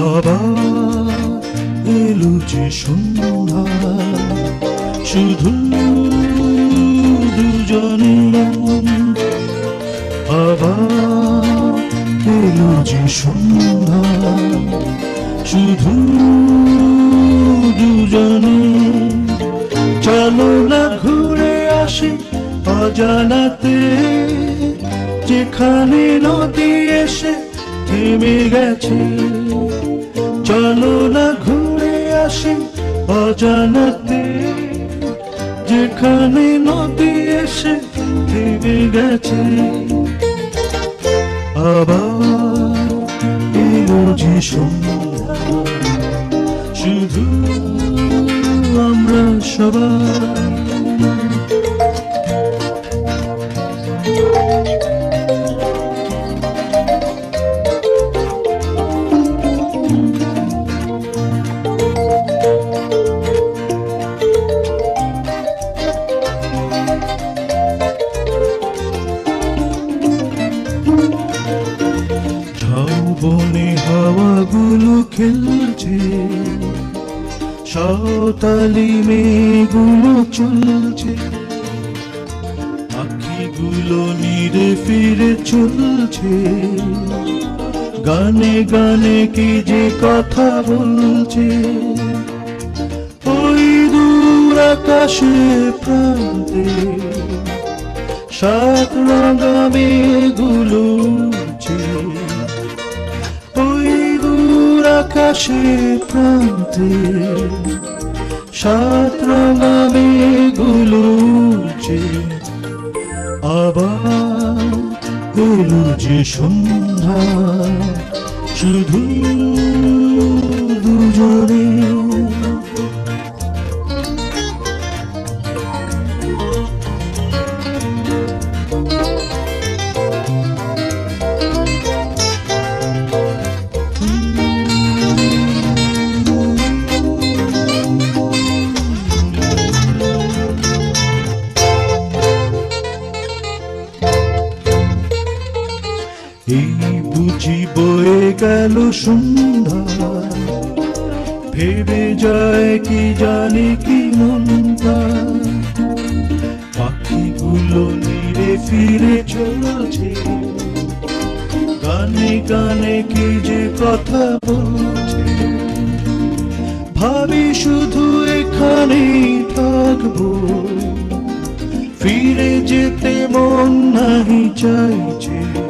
আবার এলো যে সন্ধ্যা। শুধু দুজনে আবার এলো যে সন্ধ্যা। শুধু দুজনে চলো না ঘুরে আসি অজানাতে। যেখানে নদী এসে থেমে গেছে চলো না ঘুরে আসি অজানাতে। যেখানে নদী এসে থেমে গেছে। আবার শুধু আমরা সবাই। খেলছে। সাঁওতালি মেয়েগুলো চলছে। পাখিগুলো নিরে ফিরে চলছে। গানে গানে কি যে কথা বলছে। ওই দূর আকাশে প্রান্তে সাত রঙা মেঘগুলো আকাশে প্রান্তে সাত রঙা মেঘগুলো উড়ছে। আবার এলো যে সন্ধ্যা শুধু দুজনে এই বুঝি বয়ে গেল সন্ধ্যা। ভেবে যায় কি জানি কি মনটা। পাখিগুলো নিরে ফিরে চলছে। গানে গানে কি যে কথা বলছে। ভাবি শুধু এখানেই থাকব। ফিরে যেতে মন নাহি চাইছে।